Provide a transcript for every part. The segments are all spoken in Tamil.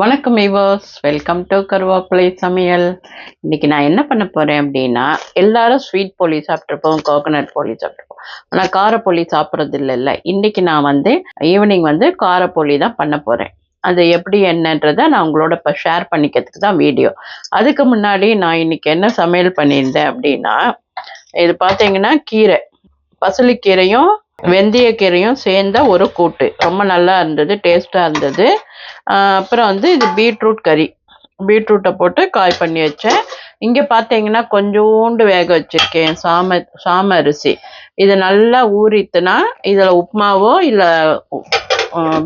வணக்கம் ஐவர்ஸ் வெல்கம் டு கருவேப்பிலை சமையல். இன்னைக்கு நான் என்ன பண்ண போறேன் அப்படின்னா எல்லாரும் ஸ்வீட் போலி சாப்பிட்ருப்போம் கோகனட் போலி சாப்பிட்ருப்போம் ஆனால் காரப்போலி சாப்பிட்றது இல்லைல்ல இன்னைக்கு நான் வந்து ஈவினிங் வந்து காரப்போலி தான் பண்ண போறேன். அது எப்படி என்னன்றதை நான் உங்களோட இப்போ ஷேர் பண்ணிக்கிறதுக்கு தான் வீடியோ அதுக்கு முன்னாடி நான் இன்னைக்கு என்ன சமையல் பண்ணியிருந்தேன் அப்படின்னா இது பார்த்தீங்கன்னா கீரை. பசலிக்கீரையும் வெந்தயக்கீரையும் சேர்ந்த ஒரு கூட்டு. ரொம்ப நல்லா இருந்தது டேஸ்ட்டாக இருந்தது. அப்புறம் வந்து இது பீட்ரூட் கறி. பீட்ரூட்டை போட்டு காய் பண்ணி வச்சேன். இங்கே பார்த்தீங்கன்னா கொஞ்சோண்டு வேக வச்சுருக்கேன் சாம சாம அரிசி. இது நல்லா ஊறித்துனா இதில் உப்புமாவோ இல்லை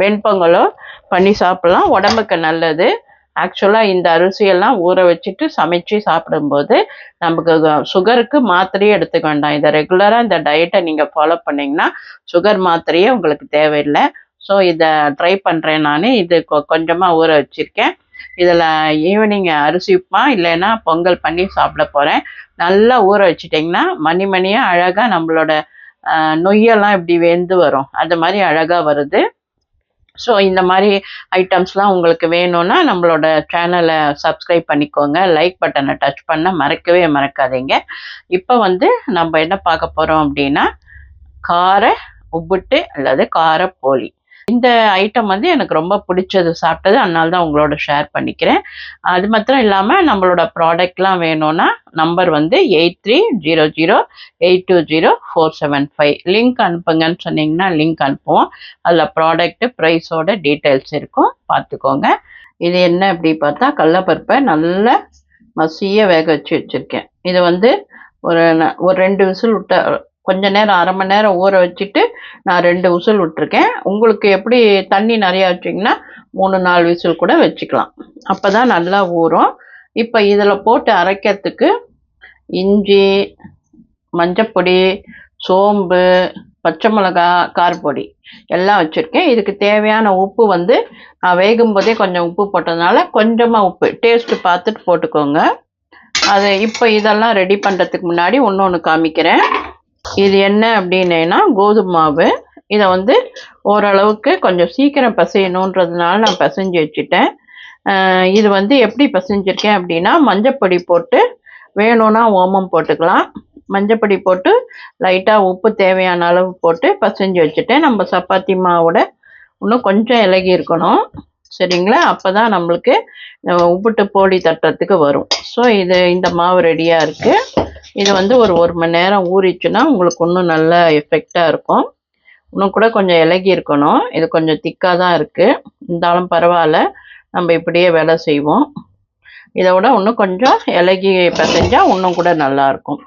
வெண்பொங்கலோ பண்ணி சாப்பிட்லாம். உடம்புக்கு நல்லது. ஆக்சுவலாக இந்த அரிசியெல்லாம் ஊற வச்சுட்டு சமைச்சு சாப்பிடும்போது நமக்கு சுகருக்கு மாத்திரையே எடுத்துக்க வேண்டாம். இதை ரெகுலராக இந்த டயட்டை நீங்கள் ஃபாலோ பண்ணிங்கன்னா சுகர் மாத்திரையே உங்களுக்கு தேவையில்லை. ஸோ இதை ட்ரை பண்ணுறேன் நான். இது கொ- கொஞ்சமாக ஊற வச்சுருக்கேன். இதில் ஈவினிங் அரிசி உப்புமா இல்லைன்னா பொங்கல் பண்ணி சாப்பிட போகிறேன் நல்லா ஊற வச்சிட்டிங்கன்னா மணி மணியாக அழகாக நம்மளோட நொய்யெல்லாம் இப்படி வெந்து வரும். அது மாதிரி அழகாக வருது. ஸோ இந்த மாதிரி ஐட்டம்ஸ்லாம் உங்களுக்கு வேணும்னா நம்மளோட சேனலை சப்ஸ்கிரைப் பண்ணிக்கோங்க. லைக் பட்டனை டச் பண்ண மறக்கவே மறக்காதீங்க. இப்போ வந்து நம்ம என்ன பார்க்க போகிறோம் அப்படின்னா கார உப்புட்டு அல்லது கார இந்த ஐட்டம் வந்து எனக்கு ரொம்ப பிடிச்சது சாப்பிட்டது. அதனால தான் உங்களோட ஷேர் பண்ணிக்கிறேன். அது மாத்திரம் இல்லாமல் நம்மளோட ப்ராடக்ட்லாம் வேணும்னா நம்பர் வந்து eight three zero zero eight two zero four seven five. Link அனுப்புங்கன்னு சொன்னீங்கன்னா லிங்க் அனுப்புவோம். அதில் ப்ராடக்ட்டு ப்ரைஸோட டீட்டெயில்ஸ் இருக்கும். பார்த்துக்கோங்க. இது என்ன அப்படி பார்த்தா கடலப்பருப்பை நல்லா மசிய வேக வச்சு வச்சுருக்கேன். இது வந்து ஒரு ந- ஒரு ரெண்டு விசில் விட்ட கொஞ்ச நேரம் அரை மணி நேரம் ஊற வச்சுட்டு நான் ரெண்டு விசில் விட்டுருக்கேன். உங்களுக்கு எப்படி தண்ணி நிறையா வச்சிங்கன்னா மூணு நாலு விசில் கூட வச்சுக்கலாம். அப்போ தான் நல்லா ஊறும். இப்போ இதில் போட்டு அரைக்கிறதுக்கு இஞ்சி மஞ்சப்பொடி சோம்பு பச்சை மிளகா காரப்பொடி எல்லாம் வச்சுருக்கேன். இதுக்கு தேவையான உப்பு வந்து நான் வேகும் போதே கொஞ்சம் உப்பு போட்டதுனால கொஞ்சமாக உப்பு. டேஸ்ட்டு பார்த்துட்டு போட்டுக்கோங்க. அது இப்போ இதெல்லாம் ரெடி பண்ணுறதுக்கு முன்னாடி ஒன்று ஒன்று காமிக்கிறேன். இது என்ன அப்படின்னேன்னா கோதுமை மாவு இதை வந்து ஓரளவுக்கு கொஞ்சம் சீக்கிரம் பசையணுன்றதுனால நான் பசைஞ்சு வச்சுட்டேன். இது வந்து எப்படி பசைஞ்சிருக்கேன் அப்படின்னா மஞ்சப்பொடி போட்டு வேணும்னா ஓமம் போட்டுக்கலாம். மஞ்சப்பொடி போட்டு லைட்டாக உப்பு தேவையான அளவு போட்டு பசைஞ்சு வச்சுட்டேன். நம்ம சப்பாத்தி மாவோட இன்னும் கொஞ்சம் இலகி இருக்கணும். சரிங்களா? அப்போ தான் நம்மளுக்கு உப்புட்டு போலி தட்டுறதுக்கு வரும். ஸோ இது இந்த மாவு ரெடியாக இருக்குது இது வந்து ஒரு ஒரு மணி நேரம் ஊறிச்சுன்னா உங்களுக்கு இன்னும் நல்ல எஃபெக்டாக இருக்கும். இன்னும் கூட கொஞ்சம் இலகி இருக்கணும். இது கொஞ்சம் திக்காக தான் இருக்குது இருந்தாலும் பரவாயில்ல. நம்ம இப்படியே வேலை செய்வோம். இதை விட இன்னும் கொஞ்சம் இலகி பிசைஞ்சா இன்னும் கூட நல்லா இருக்கும்.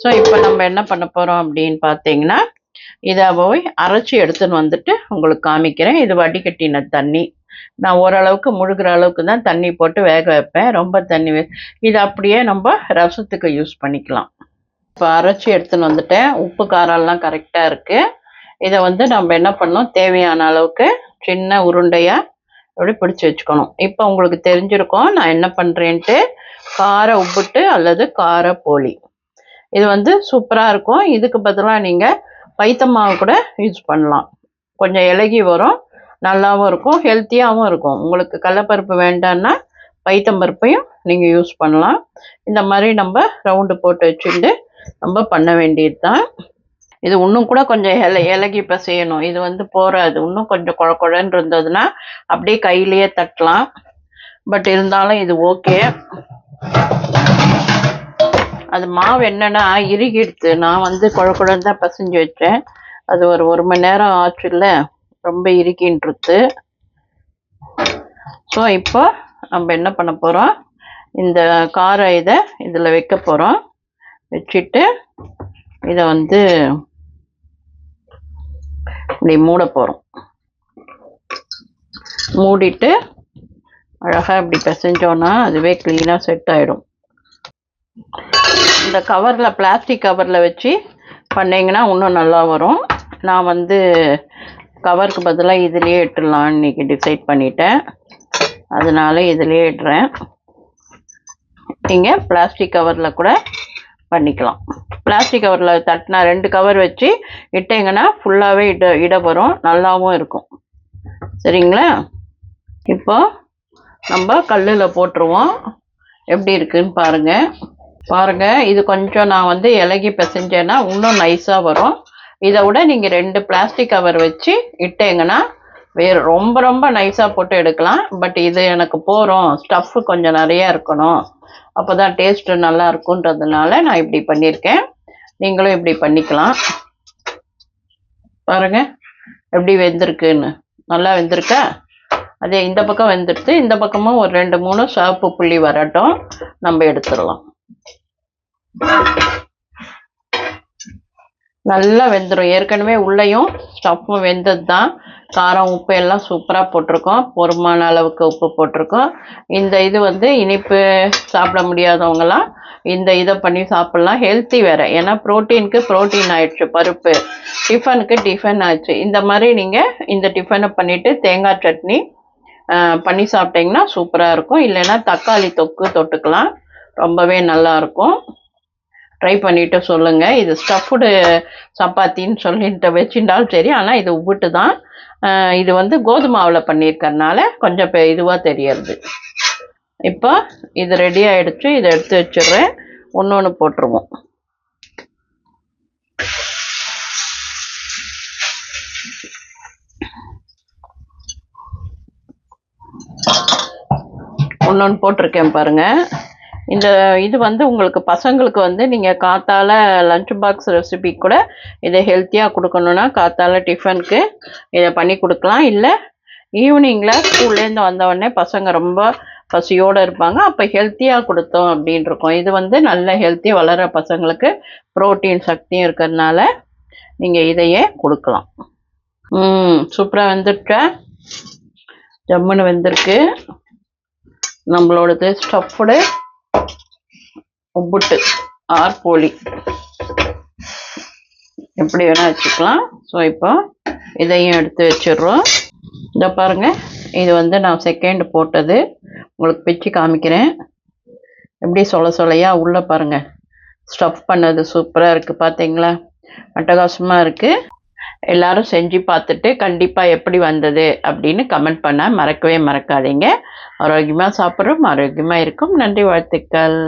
ஸோ இப்போ நம்ம என்ன பண்ண போகிறோம் அப்படின்னு பார்த்தீங்கன்னா இதை போய் அரைச்சி எடுத்துன்னு வந்துட்டு உங்களுக்கு காமிக்கிறேன். இது வடிகட்டின தண்ணி. நான் ஓரளவுக்கு முழுகிற அளவுக்கு தான் தண்ணி போட்டு வேக வைப்பேன். ரொம்ப தண்ணி இது அப்படியே நம்ம ரசத்துக்கு யூஸ் பண்ணிக்கலாம். இப்போ அரைச்சி எடுத்துன்னு வந்துட்டேன். உப்பு காரம்லாம் கரெக்டாக இருக்குது இதை வந்து நம்ம என்ன பண்ணோம் தேவையான அளவுக்கு சின்ன உருண்டையாக அப்படி பிடிச்சி வச்சுக்கணும். இப்போ உங்களுக்கு தெரிஞ்சிருக்கும் நான் என்ன பண்ணுறேன்ட்டு கார உப்புட்டு அல்லது கார போலி. இது வந்து சூப்பராக இருக்கும். இதுக்கு பதிலாக நீங்கள் பைத்த மாவு கூட யூஸ் பண்ணலாம். கொஞ்சம் இலகி வரும். நல்லாவும் இருக்கும் ஹெல்த்தியாகவும் இருக்கும். உங்களுக்கு கடலப்பருப்பு வேண்டான்னா பைத்தம்பருப்பையும் நீங்கள் யூஸ் பண்ணலாம். இந்த மாதிரி நம்ம ரவுண்டு போட்டு வச்சுட்டு நம்ம பண்ண வேண்டியது தான் இது இன்னும் கூட கொஞ்சம் இல இலகி செய்யணும் இது வந்து போகாது இன்னும் கொஞ்சம் குழ குழன்னு இருந்ததுன்னா அப்படியே கையிலேயே தட்டலாம். பட் இருந்தாலும் இது ஓகே அது மாவு என்னன்னா இறுகிடுது நான் வந்து குழ குழன்னு தான் பசைஞ்சு வச்சேன். அது ஒரு ஒரு மணி நேரம் ஆச்சு இல்லை ரொம்ப இருக்கின்றது. ஸோ இப்போ நம்ம என்ன பண்ண போகிறோம் இந்த கார இதை இதில் வைக்க போகிறோம் வச்சுட்டு இதை வந்து இப்படி மூட போகிறோம் மூடிட்டு அழகாக இப்படி பிசைஞ்சோன்னா அதுவே க்ளீனாக செட் ஆகிடும் இந்த கவரில் பிளாஸ்டிக் கவரில் வச்சு பண்ணிங்கன்னா இன்னும் நல்லா வரும். நான் வந்து கவருக்கு பதிலாக இதுலேயே இட்டுடலாம் இன்னைக்கு டிசைட் பண்ணிட்டேன். அதனால இதுலேயே இடுறேன் நீங்கள் பிளாஸ்டிக் கவரில் கூட பண்ணிக்கலாம். பிளாஸ்டிக் கவரில் தட்டினா ரெண்டு கவர் வச்சு இட்டிங்கன்னா ஃபுல்லாகவே இட இட வரும் நல்லாவும் இருக்கும். சரிங்களா? இப்போ நம்ம கல்லில் போட்டுருவோம். எப்படி இருக்குன்னு பாருங்கள் பாருங்கள் இது கொஞ்சம் நான் வந்து இலகி பிசைஞ்சேன்னா இன்னும் நைஸாக வரும். இதை விட நீங்கள் ரெண்டு பிளாஸ்டிக் கவர் வச்சு இட்டீங்கன்னா வேறு ரொம்ப ரொம்ப நைஸாக போட்டு எடுக்கலாம். பட் இது எனக்கு போகிறோம் ஸ்டஃப்பு கொஞ்சம் நிறையா இருக்கணும். அப்போ தான் டேஸ்ட்டு நல்லா இருக்குன்றதுனால நான் இப்படி பண்ணியிருக்கேன். நீங்களும் இப்படி பண்ணிக்கலாம். பாருங்க. எப்படி வெந்திருக்குன்னு. நல்லா வெந்திருக்கா? அதே இந்த பக்கம் வெந்துடுத்து இந்த பக்கமும் ஒரு ரெண்டு மூணு சிவப்பு புள்ளி வரட்டும். நம்ம எடுத்துடலாம். நல்லா வெந்துடும் ஏற்கனவே உள்ளேயும் ஸ்டஃப்பும் வெந்தது தான் காரம் உப்பு எல்லாம் சூப்பராக போட்டிருக்கோம். பொறுமான அளவுக்கு உப்பு போட்டிருக்கோம். இந்த இது வந்து இனிப்பு சாப்பிட முடியாதவங்களாம் இந்த இதை பண்ணி சாப்பிட்லாம். ஹெல்த்தி வேறு. ஏன்னா ப்ரோட்டீனுக்கு ப்ரோட்டீன் ஆயிடுச்சு பருப்பு. டிஃபனுக்கு டிஃபன் ஆயிடுச்சு இந்த மாதிரி நீங்கள் இந்த டிஃபனை பண்ணிவிட்டு தேங்காய் சட்னி பண்ணி சாப்பிட்டீங்கன்னா சூப்பராக இருக்கும். இல்லைன்னா தக்காளி தொக்கு தொட்டுக்கலாம். ரொம்பவே நல்லா இருக்கும். ட்ரை பண்ணிவிட்டு சொல்லுங்கள் இது ஸ்டஃப்டு சப்பாத்தின்னு சொல்லிட்டு வச்சுட்டாலும் சரி ஆனால் இது உப்புட்டு தான் இது வந்து கோதுமாவில் பண்ணியிருக்கறனால கொஞ்சம் பெ இதுவாக தெரியறது. இப்போ இது ரெடி ஆகிடுச்சு இதை எடுத்து வச்சிடுறேன். ஒன்று ஒன்று போட்டுருவோம். ஒன்று ஒன்று போட்டிருக்கேன் பாருங்கள் இந்த இது வந்து உங்களுக்கு பசங்களுக்கு வந்து நீங்கள் காத்தால லஞ்ச் பாக்ஸ் ரெசிபி கூட இதை ஹெல்த்தியாக கொடுக்கணுன்னா காத்தால டிஃபனுக்கு இதை பண்ணி கொடுக்கலாம். இல்லை ஈவினிங்கில் ஸ்கூல்லேருந்து வந்தவுடனே பசங்க ரொம்ப பசியோடு இருப்பாங்க. அப்போ ஹெல்த்தியாக கொடுத்தோம் அப்படின்னு இருக்கும். இது வந்து நல்ல ஹெல்த்தியாக வளர பசங்களுக்கு ப்ரோட்டீன் சக்தியும் இருக்கிறதுனால நீங்கள் இதையே கொடுக்கலாம். ம் சூப்பராக வெந்துட்டா ஜம்முன்னு வெந்திருக்கு. நம்மளோடது ஸ்டஃப்டு உப்புட்டு ஆர் போலி. எப்படி வேணால் வச்சுக்கலாம். ஸோ இப்போ இதையும் எடுத்து வச்சிடுறோம். இதை பாருங்க. இது வந்து நான் செகண்ட் போட்டது. உங்களுக்கு பிச்சு காமிக்கிறேன். எப்படி சொல சொலையா உள்ளே பாருங்க. ஸ்டஃப் பண்ணது சூப்பராக இருக்குது பார்த்தீங்களா அட்டகாசமாக இருக்குது எல்லாரும் செஞ்சு பார்த்துட்டு கண்டிப்பாக எப்படி வந்தது அப்படின்னு கமெண்ட் பண்ண மறக்கவே மறக்காதீங்க. ஆரோக்கியமாக சாப்பிட்றோம் ஆரோக்கியமாக இருக்கும். நன்றி வாழ்த்துக்கள்.